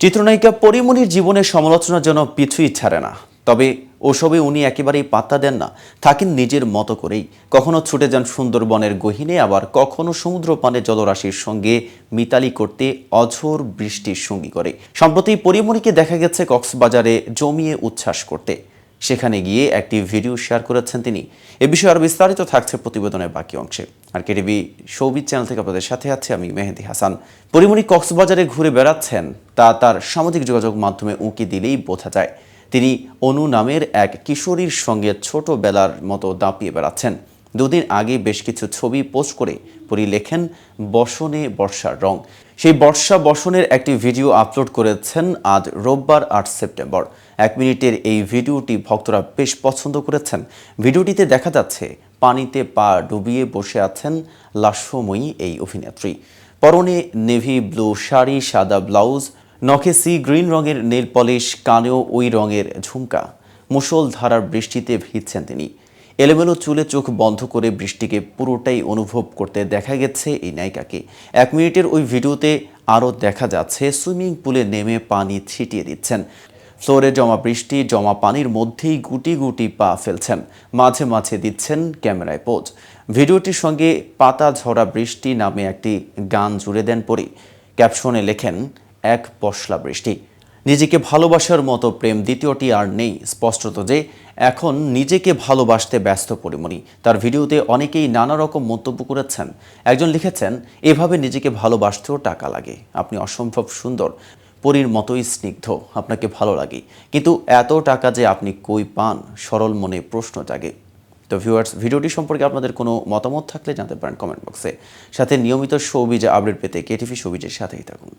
চিত্রনায়িকা পরিমণির জীবনের সমালোচনার জন্য পিছুই ছাড়ে না। তবে ওসবে উনি একেবারেই পাত্তা দেন না। থাকেন নিজের মতো করেই। কখনো ছুটে যান সুন্দরবনের গহিনে, আবার কখনো সমুদ্র পানে জলরাশির সঙ্গে মিতালি করতে অঝোর বৃষ্টির সঙ্গী করে। সম্প্রতি পরিমণিকে দেখা গেছে কক্সবাজারে জমিয়ে উচ্ছ্বাস করতে। সেখানে গিয়ে একটি ভিডিও শেয়ার করেছেন তিনি। এ বিষয়ে আরও বিস্তারিত থাকছে প্রতিবেদনের বাকি অংশে। আর কেটিভি সৌবিজ চ্যানেল থেকে আপনাদের সাথে আছে আমি মেহেদি হাসান। পরিমণি কক্সবাজারে ঘুরে বেড়াচ্ছেন, তা তার সামাজিক যোগাযোগ মাধ্যমে উঁকি দিলেই বোঝা যায়। তিনি অনু নামের এক কিশোরীর সঙ্গে ছোটবেলার মতো দাঁপিয়ে বেড়াচ্ছেন। দুদিন আগে বেশ কিছু ছবি পোস্ট করে পরি লেখেন, বসনে বর্ষার রং। সেই বর্ষা বসনের একটি ভিডিও আপলোড করেছেন আজ রোববার আট সেপ্টেম্বর। এক মিনিটের এই ভিডিওটি ভক্তরা বেশ পছন্দ করেছেন। ভিডিওটিতে দেখা যাচ্ছে, পানিতে পা ডুবিয়ে বসে আছেন লাস্যময়ী এই অভিনেত্রী। পরনে নেভি ব্লু শাড়ি, সাদা ব্লাউজ, নখে সি গ্রিন রঙের নেল পলিশ, কানেও ওই রঙের ঝুমকা। মুষলধারার বৃষ্টিতে ভিজছেন তিনি। এলোমেলো চুলে চোখ বন্ধ করে বৃষ্টিকে পুরোটাই অনুভব করতে দেখা গেছে এই নায়িকাকে। এক মিনিটের ওই ভিডিওতে আরও দেখা যাচ্ছে, সুইমিং পুলে নেমে পানি ছিটিয়ে দিচ্ছেন। ফ্লোরে জমা বৃষ্টি, জমা পানির মধ্যেই গুটি গুটি পা ফেলছেন। মাঝে মাঝে দিচ্ছেন ক্যামেরায় পোজ। ভিডিওটির সঙ্গে পাতা ঝরা বৃষ্টি নামে একটি গান জুড়ে দেন পরি। ক্যাপশনে লেখেন, এক পশলা বৃষ্টি। নিজেকে ভালোবাসার মতো প্রেম দ্বিতীয়টি আর নেই। স্পষ্টত যে এখন নিজেকে ভালোবাসতে ব্যস্ত পরিমণি। তার ভিডিওতে অনেকেই নানা রকম মন্তব্য করেছেন। একজন লিখেছেন, এভাবে নিজেকে ভালোবাসতেও টাকা লাগে। আপনি অসম্ভব সুন্দর। পরীর মতোই স্নিগ্ধ। আপনাকে ভালো লাগে। কিন্তু এত টাকা যে আপনি কই পান? সরল মনে প্রশ্ন জাগে। তো ভিউয়ার্স ভিডিওটি সম্পর্কে আপনাদের কোনো মতামত থাকলে জানতে পারেন কমেন্ট বক্সে। সাথে নিয়মিত শোবিজে আপডেট পেতে কেটিভি শোবিজের সাথেই থাকুন।